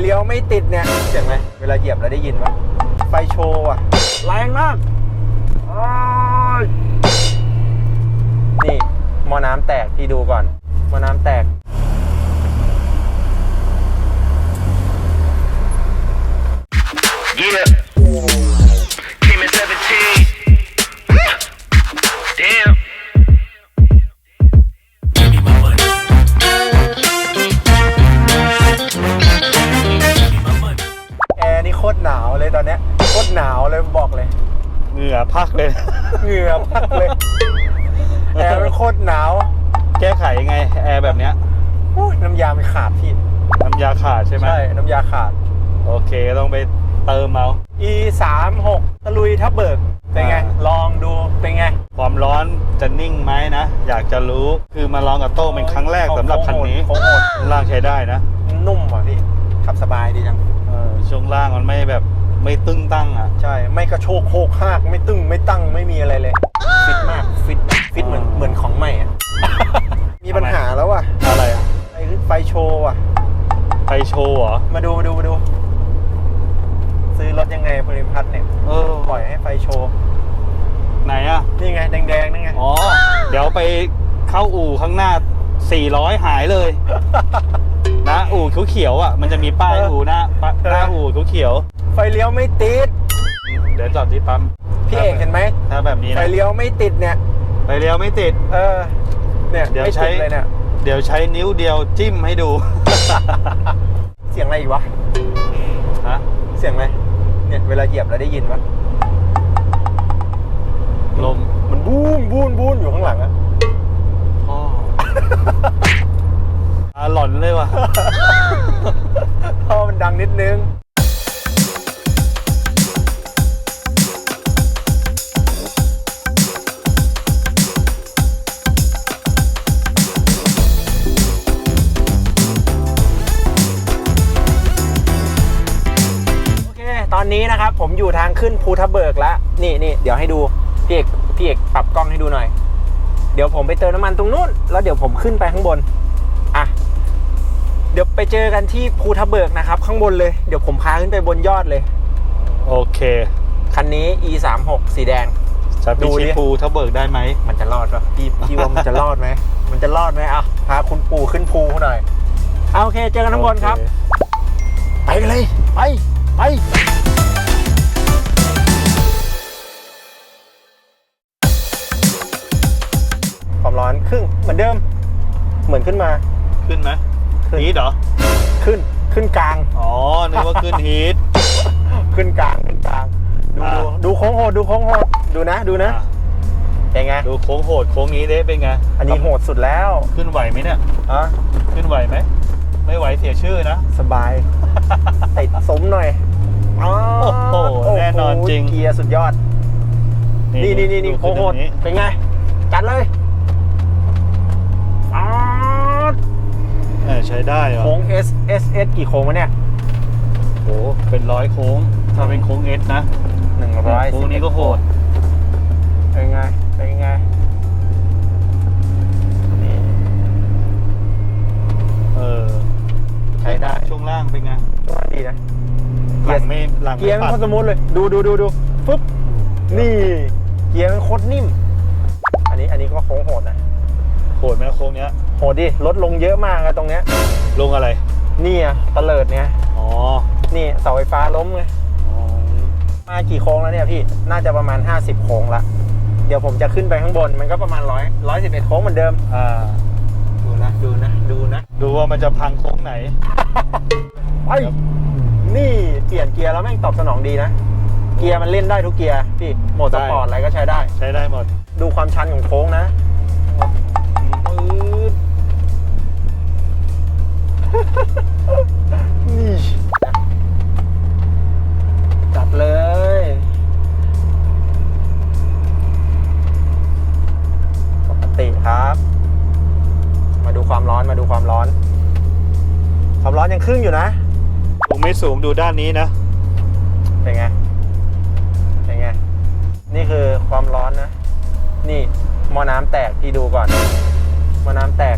เลี้ยวไม่ติดเนี่ยเสียงไหมเวลาเหยียบแล้วได้ยินปะไฟโชว์อะแรงมากอ้ายนี่หมอน้ำแตกพี่ดูก่อนหมอน้ำแตก Yeah. ขาดใช่ไหมใช่ น้ำยาขาด โอเคต้องไปเติมเอา e 3 6ตะลุยทับเบิกเป็นไง อ่า ลองดูเป็นไงความร้อนจะนิ่งไหมนะ อยากจะรู้คือมาลองกับโต้เป็นครั้งแรกสำหรับคันนี้โค้งโหดช่วงล่างใช้ได้นะนุ่มว่ะพี่ ขับสบายดีจัง เออช่วงล่างมันไม่แบบไม่ตึงตั้งอะ ใช่ ไม่กระโชกโคกหาก ไม่ตึงไม่ตั้งไม่มีอะไรเลย ฟิตมาก ฟิต ฟิตเหมือนอ๋อเหมือนของใหม่อะมีปัญหาแล้วว่ะ อะไรอะไอ้ไฟโชว์อะ ไฟโชว์เหรอ มาดูมาดูมาดู ซื้อรถยังไงพลิมพัฒน์เนี่ยเออ ปล่อยให้ไฟโชว์ ไหนอะ นี่ไง แดงๆนั่นไง อ๋อ เดี๋ยวไปเข้าอู่ข้างหน้า 400 หายเลย นะอู่เขียวๆอะ มันจะมีป้ายอู่หน้าป้ายหน้าอู่เขียวไฟเลี้ยวไม่ติด ๆเดี๋ยวจอดที่ปั๊มพี่เอกเห็นไหม ถ้าแบบนี้ไฟนะเลี้ยวไม่ติดเนี่ย ไฟเลี้ยวไม่ติด เออ เนี่ยเดี๋ยวไม่ใช้ ติดเลยเนี่ย เดี๋ยวใช้นิ้วเดียวจิ้มให้ดู เสียงอะไรอีกวะ ฮะ เสียงอะไรเนี่ยเวลาเหยียบแล้วได้ยินปะลมมันบูนบูนบูนอยู่ข้างหลังอะพ่ออาหลอนเลยว่ะเพราะมันดังนิดนึง นนี้นะครับผมอยู่ทางขึ้นภูทับเบิกแล้วนี่นี่เดี๋ยวให้ดูพี่เอกพี่เอกปรับกล้องให้ดูหน่อย เดี๋ยวผมไปเติมน้ำมันตรงนู้นแล้วเดี๋ยวผมขึ้นไปข้างบนอะเดี๋ยวไปเจอกันที่ภูทับเบิกนะครับ ข้างบนเลยเดี๋ยวผมพาขึ้นไปบนยอดเลย โอเค คันนี้ e 3 6สีแดง จะดูพิดิชิตภูถ้าเบิกได้ไหม มันจะรอดปะพี่พี่ว่ามันจะรอดไหมมันจะรอดไหมอะพาคุณปู่ขึ้นภูหน่อยเอาโอเค เจอกันข้างบนครับ ไปกันเลย ไป ไป ความร้อนครึ่งเหมือนเดิม เหมือนขึ้นมา ขึ้นไหมขึ้น ฮีทเหรอ ขึ้นขึ้นกลาง อ๋อ นึกว่าขึ้นฮีท ขึ้นกลางขึ้นกลาง ดูอ่าดูดูโค้งโหดดูโค้งโหดดูนะดูนะอะเป็นไงดูโค้งโหดโค้งนี้เด้เป็นไงอันนี้โหดสุดแล้วขึ้นไหวไหมเนี่ย อะขึ้นไหวไหม ไม่ไหวเสียชื่อนะ สบาย ติดสมหน่อยอ๋อโอ้โหแน่นอนจริง เกียร์สุดยอด นี่นี่นี่นี่ดูโค้งโหดขึ้นตรงนี้เป็นไงจัดเลยอ๋อ เออใช้ได้เหรอโค้ง S S S กี่โค้งวะเนี่ยโหเป็นร้อยโค้ง ถ้าเป็นโค้งเอสนะหนึ่งร้อยโค้งนี้ก็โหดเป็นไงเป็นไงนี่เออใช้ได้ช่วงล่างเป็นไงว่าดีนะหลังไม่หลังเกียร์ไม่มันปัดโคตรสมูทเลย ดูดูดูดูฟึ๊บนี่เกียร์มันโคตรนิ่ม อันนี้อันนี้ก็โค้งโหดนะโหดไหมโค้งเนี้ยโหดดิลดลงเยอะมากอะตรงเนี้ยลงอะไร นี่อะตะเลิดเนี่ยอ๋อ นี่เสาไฟฟ้าล้มไงอ๋อมากี่โค้งแล้วเนี่ยพี่น่าจะประมาณ 50 โค้งละเดี๋ยวผมจะขึ้นไปข้างบนมันก็ประมาณร้อยร้อยสิบเอ็ดโค้งเหมือนเดิมอ่าดูนะดูนะดูนะ ดูว่ามันจะพังโค้งไหนไปนี่เปลี่ยนเกียร์แล้วแม่งตอบสนองดีนะ เกียร์มันเล่นได้ทุกเกียร์พี่โหมดสปอร์ตอะไรก็ใช้ได้ ใช้ได้หมด ดูความชันของโค้งนะ ความร้อนยังครึ่งอยู่นะผมไม่สูงดูด้านนี้นะ เป็นไง เป็นไง นี่คือความร้อนนะ นี่หม้อน้ำแตกพี่ดูก่อนหม้อน้ำแตก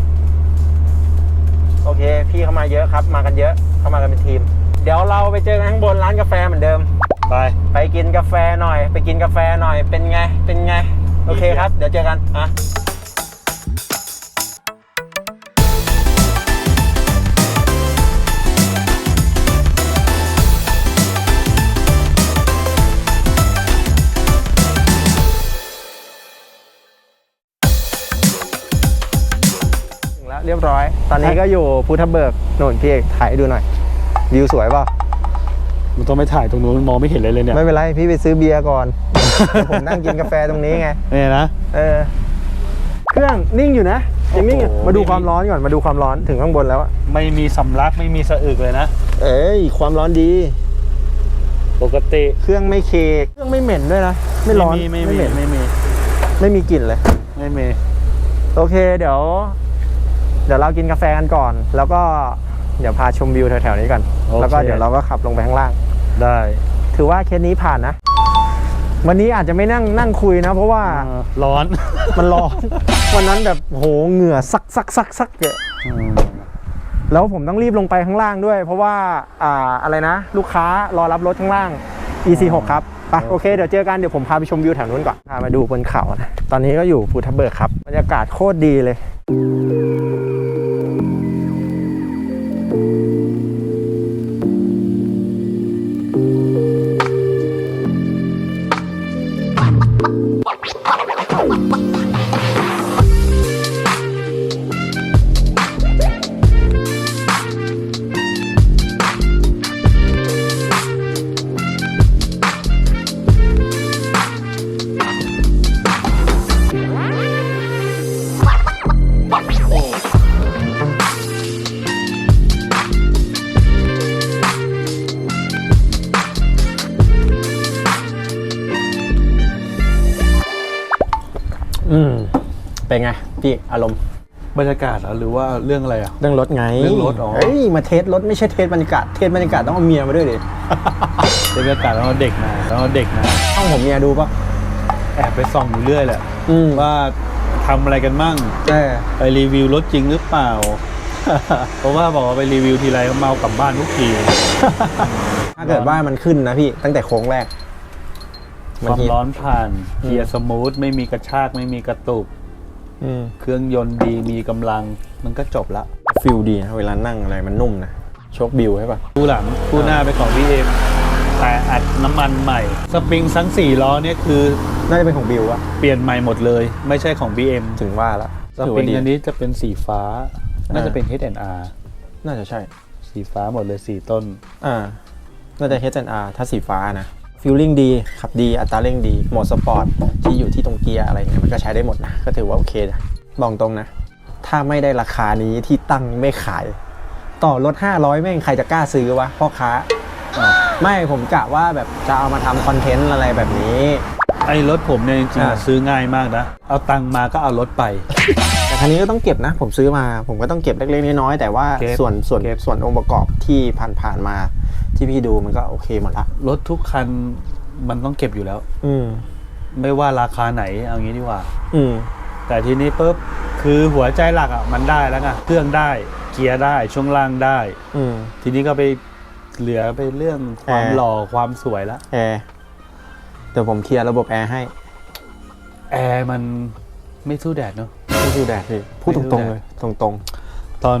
โอเค พี่เข้ามาเยอะครับ มากันเยอะ เข้ามากันเป็นทีม เดี๋ยวเราไปเจอกันข้างบนร้านกาแฟเหมือนเดิม ไป ไปกินกาแฟหน่อย ไปกินกาแฟหน่อย เป็นไง เป็นไง โอเคครับ เดี๋ยวเจอกันอะ เรียบร้อย ตอนนี้ก็อยู่พุทธเบิกโน่นพี่เอกถ่ายให้ดูหน่อย วิวสวยเปล่ามันต้องไปถ่ายตรงนู้นมันมองไม่เห็นเลยเลยเนี่ยไม่เป็นไรพี่ไปซื้อเบียร์ก่อนเดี๋ยวผมนั่งกินกาแฟตรงนี้ไงเนี่ยนะเออเครื่องนิ่งอยู่นะยังนิ่งอยู่โอ้โหมาดูความร้อนก่อนมาดูความร้อนถึงข้างบนแล้วอะไม่มีสำลักไม่มีสะอึกเลยนะเอ้ยความร้อนดี ปกติเครื่องไม่เคกเครื่องไม่เหม็นด้วยนะไม่ร้อนไม่มีไม่มีเหม็นไม่มีไม่มีกลิ่นเลยไม่มีโอเคเดี๋ยว เดี๋ยวเรากินกาแฟกันก่อน แล้วก็เดี๋ยวพาชมวิวแถวๆนี้กันโอเค แล้วก็เดี๋ยวเราก็ขับลงไปข้างล่าง ได้ถือว่าเคสนี้ผ่านนะ วันนี้อาจจะไม่นั่งนั่งคุยนะ เพราะว่าเออร้อน มันร้อน วันนั้นแบบโหเหงื่อซักซักซักซักเลยอืมแล้วผมต้องรีบลงไปข้างล่างด้วย เพราะว่าอ่าอะไรนะ ลูกค้ารอรับรถข้างล่าง EC6 ครับ ไปโอเคเดี๋ยวเจอกันเดี๋ยวผมพาไปชมวิวแถวนู้นก่อนพามาดูบนเขานะตอนนี้ก็อยู่ภูทับเบิกครับบรรยากาศโคตรดีเลย อืม เป็นไง พี่อารมณ์ บรรยากาศเหรอหรือว่าเรื่องอะไรอะ เรื่องรถไงเรื่องรถอ๋อ เฮ้ย มาเทสรถไม่ใช่เทสบรรยากาศ เทสบรรยากาศต้องเอาเมียมาด้วยดิบรรยากาศแล้วเอาเด็กมาแล้วเอาเด็กมา ต้องผมเมียดูปะแอบไปส่องอยู่เรื่อยแหละ อืม ว่า ทำอะไรกันมั่งเออไปรีวิวรถจริงหรือเปล่า เพราะว่าบอกว่าไปรีวิวทีไรก็เมากลับบ้านทุกที ถ้าเกิดว่ามันขึ้นนะพี่ตั้งแต่โค้งแรกความฮิตร้อนผ่านอืมเกียร์สมูทไม่มีกระชากไม่มีกระตุกอืมเครื่องยนต์ดีมีกำลัง มันก็จบละฟิลดีนะเวลานั่งอะไรมันนุ่มนะโชคบิวใช่ปะคู่หลังคู่หน้าไปนของ BM แต่อัดน้ำมันใหม่ สปริงทั้ง4ล้อเนี่ยคือ น่าจะเป็นของบิวอะเปลี่ยนใหม่หมดเลย ไม่ใช่ของ BM ถึงว่าละสปริงอันนี้จะเป็นสีฟ้า น่าจะเป็น H&R น่าจะใช่ สีฟ้าหมดเลย4ต้น อ่า น่าจะ H&R ถ้าสีฟ้านะฟิลลิ่งดี ขับดี อัตราเร่งดี โหมดสปอร์ตที่อยู่ที่ตรงเกียร์อะไรเงี้ยมันก็ใช้ได้หมดนะ ก็ถือว่าโอเคนะบอกตรงนะ ถ้าไม่ได้ราคานี้ที่ตั้งไม่ขาย ต่อรถ 500 แม่งใครจะกล้าซื้อวะพ่อค้า ไม่ผมกะว่าแบบจะเอามาทำคอนเทนต์อะไรแบบนี้ ไอ้รถผมเนี่ยจริงๆอ่าอะซื้อง่ายมากนะ เอาตังค์มาก็เอารถไป แต่คันนี้ก็ต้องเก็บนะ ผมซื้อมา ผมก็ต้องเก็บเล็กๆน้อยๆแต่ว่าเก็บส่วนส่วนเก็บ ส่วนองค์ประกอบที่ผ่านๆมาที่พี่ดูมันก็โอเคหมดละรถทุกคันมันต้องเก็บอยู่แล้ว อืมไม่ว่าราคาไหนเอางี้ดีกว่า อืมแต่ทีนี้ปุ๊บคือหัวใจหลักอะมันได้แล้วไงเครื่องได้เกียร์ได้ช่วงล่างได้ อืม ทีนี้ก็ไปเหลือไปเรื่องความแอร์หล่อความสวยละ แอร์ เดี๋ยวผมเคลียร์ระบบแอร์ให้แอร์มันไม่สู้แดดเนาะ ไม่ดูแดดพี่พูดตไม่ดูรงแดดๆเลยตรง ตอน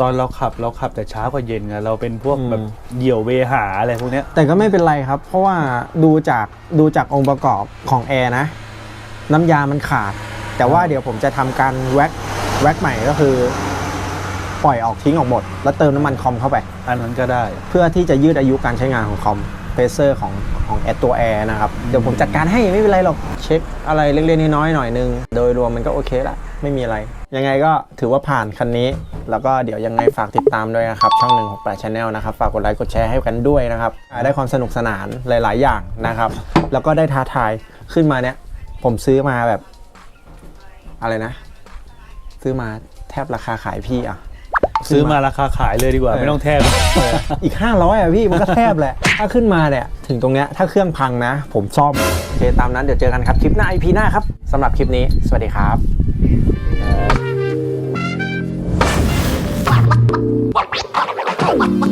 ตอนเราขับเราขับแต่เช้ากว่าเย็นไงเราเป็นพวกอืม แบบเหยี่ยวเวหาอะไรพวกเนี้ย ๆ แต่ก็ไม่เป็นไรครับ เพราะว่าดูจากดูจากองค์ประกอบของแอร์นะ น้ำยามันขาด แต่ว่าเดี๋ยวผมจะทำการแว็กแว็กใหม่ก็คือ ปล่อยออกทิ้งออกหมด แล้วเติมน้ำมันคอมเข้าไป อันนั้นก็ได้ เพื่อที่จะยืดอายุการใช้งานของคอม เพรสเซอร์ของของแอตัวแอร์นะครับ เดี๋ยวผมจัดการให้ไม่เป็นไรหรอก เช็คอะไรเล็กๆน้อยๆหน่อยนึง โดยรวมมันก็โอเคละ ไม่มีอะไร ยังไงก็ถือว่าผ่านคันนี้ แล้วก็เดี๋ยวยังไงฝากติดตามด้วยนะครับ ช่อง168 Channel นะครับ ฝากกดไลค์กดแชร์ให้กันด้วยนะครับ ได้ความสนุกสนานหลาย ๆ อย่างนะครับ แล้วก็ได้ท้าทายขึ้นมาเนี่ย ผมซื้อมาแบบ อะไรนะ ซื้อมาแทบราคาขายพี่อะ ซื้อมาราคาขายเลยดีกว่าเออไม่ต้องแทบ อีก 500อะพี่มันก็แทบแหละ ถ้าขึ้นมาเนี่ย ถึงตรงเนี้ยถ้าเครื่องพังนะ ผมซ่อม โอเค ตามนั้นเดี๋ยวเจอกันครับ คลิปหน้า EP หน้าครับสำหรับคลิปนี้ สวัสดีครับ What?